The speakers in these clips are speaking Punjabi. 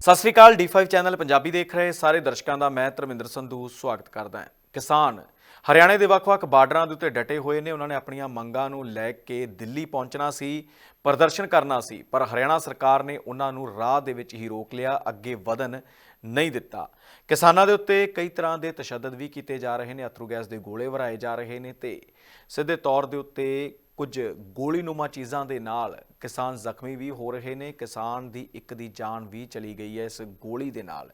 ਸਤਿ ਸ੍ਰੀ ਅਕਾਲ D5 ਚੈਨਲ ਪੰਜਾਬੀ ਦੇਖ ਰਹੇ ਸਾਰੇ ਦਰਸ਼ਕਾਂ ਦਾ ਮੈਂ ਧਰਮਿੰਦਰ ਸੰਧੂ ਸਵਾਗਤ ਕਰਦਾ ਹਾਂ। ਕਿਸਾਨ, ਹਰਿਆਣੇ ਦੇ ਵੱਖ-ਵੱਖ ਬਾਰਡਰਾਂ ਦੇ ਉੱਤੇ ਡਟੇ ਹੋਏ ਨੇ। ਉਹਨਾਂ ਨੇ ਆਪਣੀਆਂ ਮੰਗਾਂ ਨੂੰ ਲੈ ਕੇ ਦਿੱਲੀ ਪਹੁੰਚਣਾ ਸੀ, ਪ੍ਰਦਰਸ਼ਨ ਕਰਨਾ ਸੀ, ਪਰ ਹਰਿਆਣਾ ਸਰਕਾਰ ਨੇ ਉਹਨਾਂ ਨੂੰ ਰਾਹ ਦੇ ਵਿੱਚ ਹੀ ਰੋਕ ਲਿਆ, ਅੱਗੇ ਵਧਣ ਨਹੀਂ ਦਿੱਤਾ। ਕਿਸਾਨਾਂ ਦੇ ਉੱਤੇ ਕਈ ਤਰ੍ਹਾਂ ਦੇ ਤਸ਼ੱਦਦ ਵੀ ਕੀਤੇ ਜਾ ਰਹੇ ਨੇ ਅਥਰੂ ਗੈਸ ਦੇ ਗੋਲੇ ਵਰਾਏ ਜਾ ਰਹੇ ਨੇ ਤੇ ਸਿੱਧੇ ਤੌਰ ਦੇ ਉੱਤੇ ਕੁਝ ਗੋਲੀਨੁਮਾ ਚੀਜ਼ਾਂ ਦੇ ਨਾਲ ਕਿਸਾਨ ਜ਼ਖਮੀ ਵੀ ਹੋ ਰਹੇ ਨੇ, ਕਿਸਾਨ ਦੀ ਇੱਕ ਦੀ ਜਾਨ ਵੀ ਚਲੀ ਗਈ ਹੈ ਇਸ ਗੋਲੀ ਦੇ ਨਾਲ।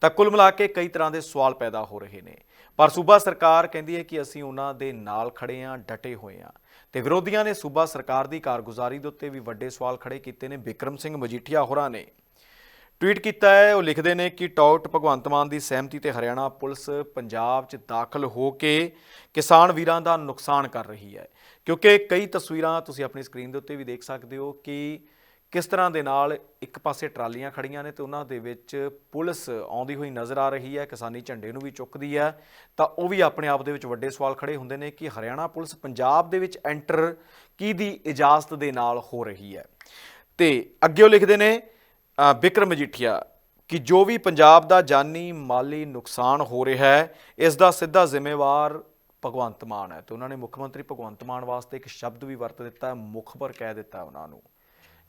ਤਾਂ ਕੁੱਲ ਮਿਲਾ ਕੇ ਕਈ ਤਰ੍ਹਾਂ ਦੇ ਸਵਾਲ ਪੈਦਾ ਹੋ ਰਹੇ ਨੇ। ਪਰ ਸੂਬਾ ਸਰਕਾਰ ਕਹਿੰਦੀ ਹੈ ਕਿ ਅਸੀਂ ਉਹਨਾਂ ਦੇ ਨਾਲ ਖੜੇ ਹਾਂ, ਡਟੇ ਹੋਏ ਹਾਂ। ਤੇ ਵਿਰੋਧੀਆਂ ਨੇ ਸੂਬਾ ਸਰਕਾਰ ਦੀ ਕਾਰਗੁਜ਼ਾਰੀ ਦੇ ਉੱਤੇ ਵੀ ਵੱਡੇ ਸਵਾਲ ਖੜੇ ਕੀਤੇ ਨੇ। ਬਿਕਰਮ ਸਿੰਘ ਮਜੀਠੀਆ ਹੋਰਾਂ ਨੇ। ਟਵੀਟ ਕੀਤਾ ਹੈ, ਉਹ ਲਿਖਦੇ ਨੇ ਕਿ ਟੌਟ ਭਗਵੰਤ ਮਾਨ ਦੀ ਸਹਿਮਤੀ ਤੇ ਹਰਿਆਣਾ ਪੁਲਿਸ ਪੰਜਾਬ 'ਚ ਦਾਖਲ ਹੋ ਕੇ ਕਿਸਾਨ ਵੀਰਾਂ ਦਾ ਨੁਕਸਾਨ ਕਰ ਰਹੀ ਹੈ। ਕਿਉਂਕਿ ਕਈ ਤਸਵੀਰਾਂ ਤੁਸੀਂ ਆਪਣੀ ਸਕਰੀਨ ਦੇ ਉੱਤੇ ਵੀ ਦੇਖ ਸਕਦੇ ਹੋ ਕਿ ਕਿਸ ਤਰ੍ਹਾਂ ਦੇ ਨਾਲ ਇੱਕ ਪਾਸੇ ਟਰਾਲੀਆਂ ਖੜੀਆਂ ਨੇ ਤੇ ਉਹਨਾਂ ਦੇ ਵਿੱਚ ਪੁਲਿਸ ਆਉਂਦੀ ਹੋਈ ਨਜ਼ਰ ਆ ਰਹੀ ਹੈ, ਕਿਸਾਨੀ ਝੰਡੇ ਨੂੰ ਵੀ ਚੁੱਕਦੀ ਹੈ। ਤਾਂ ਉਹ ਵੀ ਆਪਣੇ ਆਪ ਦੇ ਵਿੱਚ ਵੱਡੇ ਸਵਾਲ ਖੜੇ ਹੁੰਦੇ ਨੇ ਕਿ ਹਰਿਆਣਾ ਪੁਲਿਸ ਪੰਜਾਬ ਦੇ ਵਿੱਚ ਐਂਟਰ ਕੀ ਦੀ ਇਜਾਜ਼ਤ ਦੇ ਨਾਲ ਹੋ ਰਹੀ ਹੈ। ਤੇ ਅੱਗੇ ਉਹ ਲਿਖਦੇ ਨੇ ਅ, ਬਿਕਰਮ ਮਜੀਠੀਆ ਕਿ ਜੋ ਵੀ ਪੰਜਾਬ ਦਾ ਜਾਨੀ ਮਾਲੀ ਨੁਕਸਾਨ ਹੋ ਰਿਹਾ ਹੈ ਇਸ ਦਾ ਸਿੱਧਾ ਜ਼ਿੰਮੇਵਾਰ ਭਗਵੰਤ ਮਾਨ ਹੈ। ਤੇ ਉਹਨਾਂ ਨੇ ਮੁੱਖ ਮੰਤਰੀ ਭਗਵੰਤ ਮਾਨ ਵਾਸਤੇ ਇੱਕ ਸ਼ਬਦ ਵੀ ਵਰਤ ਦਿੱਤਾ ਹੈ ਮੁਖਬਰ ਕਹਿ ਦਿੱਤਾ ਉਹਨਾਂ ਨੂੰ।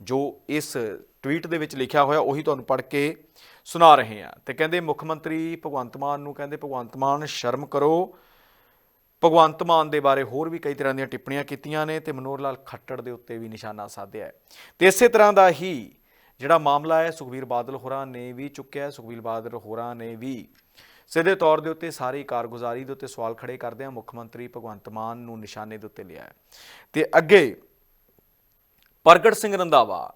ਜੋ ਇਸ ਟਵੀਟ ਦੇ ਵਿੱਚ ਲਿਖਿਆ ਹੋਇਆ ਉਹੀ ਤੁਹਾਨੂੰ ਪੜ੍ਹ ਕੇ ਸੁਣਾ ਰਹੇ ਹਾਂ। ਤੇ ਕਹਿੰਦੇ ਮੁੱਖ ਮੰਤਰੀ ਭਗਵੰਤ ਮਾਨ ਨੂੰ ਕਹਿੰਦੇ ਭਗਵੰਤ ਮਾਨ ਸ਼ਰਮ ਕਰੋ। ਭਗਵੰਤ ਮਾਨ ਦੇ ਬਾਰੇ ਹੋਰ ਵੀ ਕਈ ਤਰ੍ਹਾਂ ਦੀਆਂ ਟਿੱਪਣੀਆਂ ਕੀਤੀਆਂ ਨੇ ਤੇ ਮਨੋਹਰ ਲਾਲ ਖੱਟੜ ਦੇ ਉੱਤੇ ਵੀ ਨਿਸ਼ਾਨਾ ਸਾਧਿਆ ਹੈ। ਤੇ ਇਸੇ ਤਰ੍ਹਾਂ ਦਾ ਹੀ ਜਿਹੜਾ ਮਾਮਲਾ ਹੈ, ਸੁਖਬੀਰ ਬਾਦਲ ਹੋਰਾਂ ਨੇ ਵੀ ਚੁੱਕਿਆ ਸੁਖਬੀਰ ਬਾਦਲ ਹੋਰਾਂ ਨੇ ਵੀ। ਸਿੱਧੇ ਤੌਰ ਦੇ ਉੱਤੇ ਸਾਰੀ ਕਾਰਗੁਜ਼ਾਰੀ ਦੇ ਉੱਤੇ ਸਵਾਲ ਖੜੇ ਕਰਦੇ ਆ, ਮੁੱਖ ਮੰਤਰੀ ਭਗਵੰਤ ਮਾਨ ਨੂੰ ਨਿਸ਼ਾਨੇ ਦੇ ਉੱਤੇ ਲਿਆ ਹੈ। ਤੇ ਅੱਗੇ ਪ੍ਰਗਟ ਸਿੰਘ ਰੰਧਾਵਾ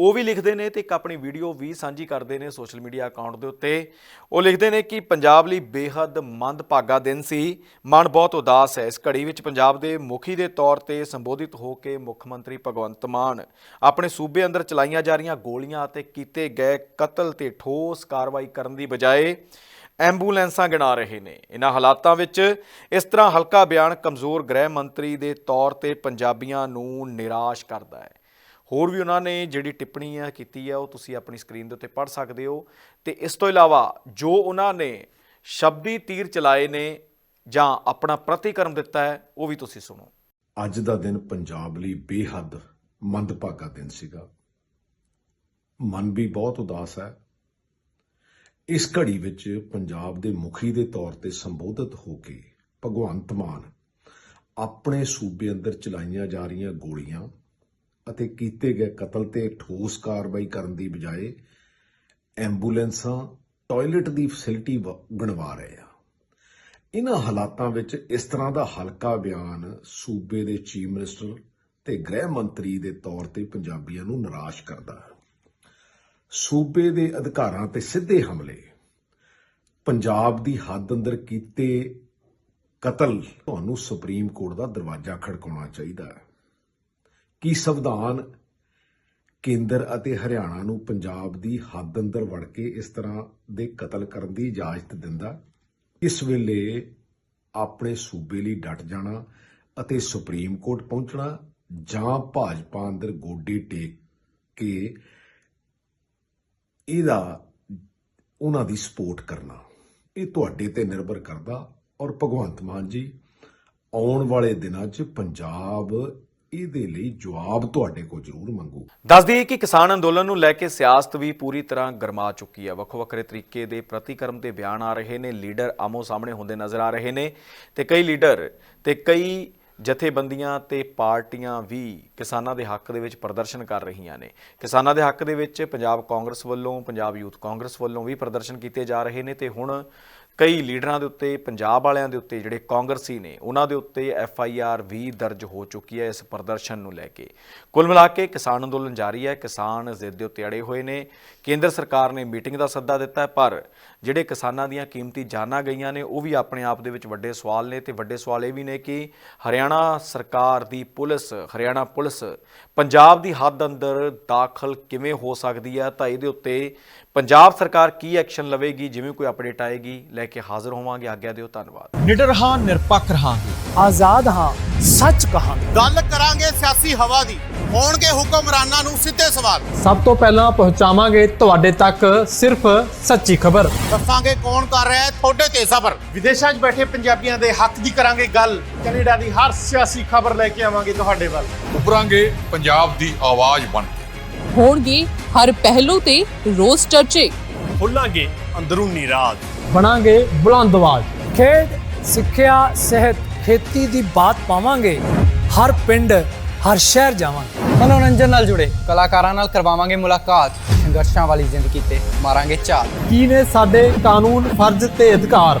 ਉਹ ਵੀ ਲਿਖਦੇ ਨੇ ਤੇ ਇੱਕ ਆਪਣੀ ਵੀਡੀਓ ਵੀ ਸਾਂਝੀ ਕਰਦੇ ਨੇ ਸੋਸ਼ਲ ਮੀਡੀਆ ਅਕਾਊਂਟ ਦੇ ਉੱਤੇ। ਉਹ ਲਿਖਦੇ ਨੇ ਕਿ ਪੰਜਾਬ ਲਈ ਬੇਹੱਦ ਮੰਦਭਾਗਾ ਦਿਨ ਸੀ। ਮਨ ਬਹੁਤ ਉਦਾਸ ਹੈ। ਇਸ ਘੜੀ ਵਿੱਚ ਪੰਜਾਬ ਦੇ ਮੁਖੀ ਦੇ ਤੌਰ ਤੇ ਸੰਬੋਧਿਤ ਹੋ ਕੇ ਮੁੱਖ ਮੰਤਰੀ ਭਗਵੰਤ ਮਾਨ ਆਪਣੇ ਸੂਬੇ ਅੰਦਰ ਚਲਾਈਆਂ ਜਾ ਰਹੀਆਂ ਗੋਲੀਆਂ ਅਤੇ ਕੀਤੇ ਗਏ ਕਤਲ ਤੇ ਠੋਸ ਕਾਰਵਾਈ ਕਰਨ ਦੀ ਬਜਾਏ ਐਂਬੂਲੈਂਸਾਂ ਗਿਣਾ ਰਹੇ ਨੇ। ਇਹਨਾਂ ਹਾਲਾਤਾਂ ਵਿੱਚ ਇਸ ਤਰ੍ਹਾਂ ਹਲਕਾ ਬਿਆਨ ਕਮਜ਼ੋਰ ਗ੍ਰਹਿ ਮੰਤਰੀ ਦੇ ਤੌਰ ਤੇ ਪੰਜਾਬੀਆਂ ਨੂੰ ਨਿਰਾਸ਼ ਕਰਦਾ ਹੈ। ਹੋਰ ਵੀ ਉਹਨਾਂ ਨੇ ਜਿਹੜੀ ਟਿੱਪਣੀ ਆ ਕੀਤੀ ਹੈ ਉਹ ਤੁਸੀਂ ਆਪਣੀ ਸਕਰੀਨ ਦੇ ਉੱਤੇ ਪੜ੍ਹ ਸਕਦੇ ਹੋ। ਤੇ ਇਸ ਤੋਂ ਇਲਾਵਾ ਜੋ ਉਹਨਾਂ ਨੇ ਸ਼ਬਦੀ ਤੀਰ ਚਲਾਏ ਨੇ ਜਾਂ ਆਪਣਾ ਪ੍ਰਤੀਕਰਮ ਦਿੱਤਾ ਹੈ, ਉਹ ਵੀ ਤੁਸੀਂ ਸੁਣੋ। ਅੱਜ ਦਾ ਦਿਨ ਪੰਜਾਬ ਲਈ ਬੇਹੱਦ ਮੰਦਭਾਗਾ ਦਿਨ ਸੀਗਾ। ਮਨ ਵੀ ਬਹੁਤ ਉਦਾਸ ਹੈ। ਇਸ ਘੜੀ ਵਿੱਚ ਪੰਜਾਬ ਦੇ ਮੁਖੀ ਦੇ ਤੌਰ ਤੇ ਸੰਬੋਧਿਤ ਹੋ ਕੇ ਭਗਵੰਤ ਮਾਨ ਆਪਣੇ ਸੂਬੇ ਅੰਦਰ ਚਲਾਈਆਂ ਜਾ ਰਹੀਆਂ ਗੋਲੀਆਂ ਅਤੇ ਕੀਤੇ ਗਏ ਕਤਲ ਤੇ ਠੋਸ ਕਾਰਵਾਈ ਕਰਨ ਦੀ ਬਜਾਏ ਐਂਬੂਲੈਂਸਾਂ ਟਾਇਲਟ ਦੀ ਫੈਸਿਲਿਟੀ ਬਣਵਾ ਰਹੇ ਆ। ਇਹਨਾਂ ਹਾਲਾਤਾਂ ਵਿੱਚ ਇਸ ਤਰ੍ਹਾਂ ਦਾ ਹਲਕਾ ਬਿਆਨ ਸੂਬੇ ਦੇ ਚੀਫ ਮਿਨਿਸਟਰ ਤੇ ਗ੍ਰਹਿ ਮੰਤਰੀ ਦੇ ਤੌਰ ਤੇ ਪੰਜਾਬੀਆਂ ਨੂੰ ਨਿਰਾਸ਼ ਕਰਦਾ ਹੈ। ਸੂਬੇ ਦੇ ਅਧਿਕਾਰਾਂ ਤੇ ਸਿੱਧੇ ਹਮਲੇ। ਪੰਜਾਬ ਦੀ ਹੱਦ ਅੰਦਰ ਕੀਤੇ ਕਤਲ ਤੁਹਾਨੂੰ ਸੁਪਰੀਮ ਕੋਰਟ ਦਾ ਦਰਵਾਜ਼ਾ ਖੜਕਾਉਣਾ ਚਾਹੀਦਾ ਹੈ। ਕੀ ਸੰਵਿਧਾਨ ਕੇਂਦਰ ਅਤੇ ਹਰਿਆਣਾ ਨੂੰ ਪੰਜਾਬ ਦੀ ਹੱਦ ਅੰਦਰ ਵੜ ਕੇ ਇਸ ਤਰ੍ਹਾਂ ਦੇ ਕਤਲ ਕਰਨ ਦੀ ਇਜਾਜ਼ਤ ਦਿੰਦਾ? ਇਸ ਵੇਲੇ ਆਪਣੇ ਸੂਬੇ ਲਈ ਡਟ ਜਾਣਾ ਅਤੇ ਸੁਪਰੀਮ ਕੋਰਟ ਪਹੁੰਚਣਾ ਜਾਂ ਭਾਜਪਾ ਅੰਦਰ ਗੋਡੇ ਟੇਕ ਕੇ ਇਹਦਾ, ਉਹਨਾਂ ਦੀ ਸਪੋਰਟ ਕਰਨਾ। ਇਹ ਤੁਹਾਡੇ ਤੇ ਨਿਰਭਰ ਕਰਦਾ ਔਰ ਭਗਵੰਤ ਮਾਨ ਜੀ, ਆਉਣ ਵਾਲੇ ਦਿਨਾਂ 'ਚ ਪੰਜਾਬ ਇਹਦੇ ਲਈ ਜਵਾਬ ਤੁਹਾਡੇ ਕੋਲ ਜ਼ਰੂਰ ਮੰਗੂ। ਦੱਸ ਦਈਏ ਕਿ ਕਿਸਾਨ ਅੰਦੋਲਨ ਨੂੰ ਲੈ ਕੇ ਸਿਆਸਤ ਵੀ ਪੂਰੀ ਤਰ੍ਹਾਂ ਗਰਮਾ ਚੁੱਕੀ ਹੈ। ਵੱਖੋ ਵੱਖਰੇ ਤਰੀਕੇ ਦੇ ਪ੍ਰਤੀਕਰਮ ਦੇ ਬਿਆਨ ਆ ਰਹੇ ਨੇ। ਲੀਡਰ ਆਮੋ ਸਾਹਮਣੇ ਹੁੰਦੇ ਨਜ਼ਰ ਆ ਰਹੇ ਨੇ ਤੇ ਕਈ ਲੀਡਰ ਤੇ ਕਈ ਜਥੇਬੰਦੀਆਂ ਤੇ ਪਾਰਟੀਆਂ ਵੀ ਕਿਸਾਨਾਂ ਦੇ ਹੱਕ ਦੇ ਵਿੱਚ ਪ੍ਰਦਰਸ਼ਨ ਕਰ ਰਹੀਆਂ ਨੇ। ਕਿਸਾਨਾਂ ਦੇ ਹੱਕ ਦੇ ਵਿੱਚ ਪੰਜਾਬ ਕਾਂਗਰਸ ਵੱਲੋਂ, ਪੰਜਾਬ ਯੂਥ ਕਾਂਗਰਸ ਵੱਲੋਂ ਵੀ ਪ੍ਰਦਰਸ਼ਨ ਕੀਤੇ ਜਾ ਰਹੇ ਨੇ ਤੇ ਹੁਣ ਕਈ ਲੀਡਰਾਂ ਦੇ ਉੱਤੇ, ਪੰਜਾਬ ਵਾਲਿਆਂ ਦੇ ਉੱਤੇ ਜਿਹੜੇ ਕਾਂਗਰਸੀ ਨੇ, ਉਹਨਾਂ ਦੇ ਉੱਤੇ ਐਫ ਆਈ ਆਰ ਵੀ ਦਰਜ ਹੋ ਚੁੱਕੀ ਹੈ ਇਸ ਪ੍ਰਦਰਸ਼ਨ ਨੂੰ ਲੈ ਕੇ। ਕੁੱਲ ਮਿਲਾ ਕੇ ਕਿਸਾਨ ਅੰਦੋਲਨ ਜਾਰੀ ਹੈ, ਕਿਸਾਨ ਜ਼ਿੱਦ ਦੇ ਉੱਤੇ ਅੜੇ ਹੋਏ ਨੇ। ਕੇਂਦਰ ਸਰਕਾਰ ਨੇ ਮੀਟਿੰਗ ਦਾ ਸੱਦਾ ਦਿੱਤਾ ਹੈ, ਪਰ ਜਿਹੜੇ ਕਿਸਾਨਾਂ ਦੀਆਂ ਕੀਮਤੀ ਜਾਨਾਂ ਗਈਆਂ ਨੇ, ਉਹ ਵੀ ਆਪਣੇ ਆਪ ਦੇ ਵਿੱਚ ਵੱਡੇ ਸਵਾਲ ਨੇ ਤੇ ਵੱਡੇ ਸਵਾਲ ਇਹ ਵੀ ਨੇ ਕਿ ਹਰਿਆਣਾ ਸਰਕਾਰ ਦੀ ਪੁਲਿਸ, ਹਰਿਆਣਾ ਪੁਲਿਸ ਪੰਜਾਬ ਦੀ ਹੱਦ ਅੰਦਰ ਦਾਖਲ ਕਿਵੇਂ ਹੋ ਸਕਦੀ ਹੈ? ਤਾਂ ਇਹਦੇ ਉੱਤੇ ਪੰਜਾਬ ਸਰਕਾਰ ਕੀ ਐਕਸ਼ਨ ਲਵੇਗੀ? ਜਿਵੇਂ ਕੋਈ ਅਪਡੇਟ ਆਏਗੀ ਲੈ ਕੇ ਹਾਜ਼ਰ ਹੋਵਾਂਗੇ। ਆਗਿਆ ਦਿਓ ਧੰਨਵਾਦ। ਨਿਡਰ ਹਾਂ ਨਿਰਪੱਖ ਰਹਾਂਗੇ। ਆਜ਼ਾਦ ਹਾਂ ਸੱਚ ਕਹਾਂਗੇ। ਗੱਲ ਕਰਾਂਗੇ ਸਿਆਸੀ ਹਵਾ ਦੀ। ਹੋਣਗੇ ਹੁਕਮਰਾਨਾਂ ਨੂੰ ਸਿੱਧੇ ਸਵਾਲ। ਸਭ ਤੋਂ ਪਹਿਲਾਂ ਪਹੁੰਚਾਵਾਂਗੇ ਤੁਹਾਡੇ ਤੱਕ ਸਿਰਫ ਸੱਚੀ ਖਬਰ। ਦੱਸਾਂਗੇ ਕੌਣ ਕਰ ਰਿਹਾ ਹੈ ਤੁਹਾਡੇ ਤੇ ਸਫਰ ਵਿਦੇਸ਼ਾਂ 'ਚ ਬੈਠੇ ਪੰਜਾਬੀਆਂ ਦੇ ਹੱਕ ਦੀ ਕਰਾਂਗੇ ਗੱਲ। ਕੈਨੇਡਾ ਦੀ ਹਰ ਸਿਆਸੀ ਖਬਰ ਲੈ ਕੇ ਆਵਾਂਗੇ ਤੁਹਾਡੇ ਵੱਲ। ਉਭਰਾਂਗੇ ਪੰਜਾਬ ਦੀ ਆਵਾਜ਼ ਬਣ ਕੇ। ਹੋਣਗੇ ਹਰ ਪਹਿਲੂ ਤੇ ਰੋਜ਼ ਚਰਚੇ। ਖੋਲਾਂਗੇ ਅੰਦਰੂਨੀ ਰਾਜ। ਬਣਾਂਗੇ ਬੁਲੰਦ ਆਵਾਜ਼। ਖੇਡ ਸਿੱਖਿਆ ਸਿਹਤ ਖੇਤੀ ਦੀ ਬਾਤ ਪਾਵਾਂਗੇ। ਹਰ ਪਿੰਡ ਹਰ ਸ਼ਹਿਰ ਜਾਵਾਂਗੇ। ਮਨੋਰੰਜਨ ਨਾਲ ਜੁੜੇ ਕਲਾਕਾਰਾਂ ਨਾਲ ਕਰਵਾਵਾਂਗੇ ਮੁਲਾਕਾਤ। ਸੰਘਰਸ਼ਾਂ ਵਾਲੀ ਜ਼ਿੰਦਗੀ ਤੇ ਮਾਰਾਂਗੇ ਝਾਤ ਕੀ ਨੇ ਸਾਡੇ ਕਾਨੂੰਨ ਫਰਜ਼ ਤੇ ਅਧਿਕਾਰ?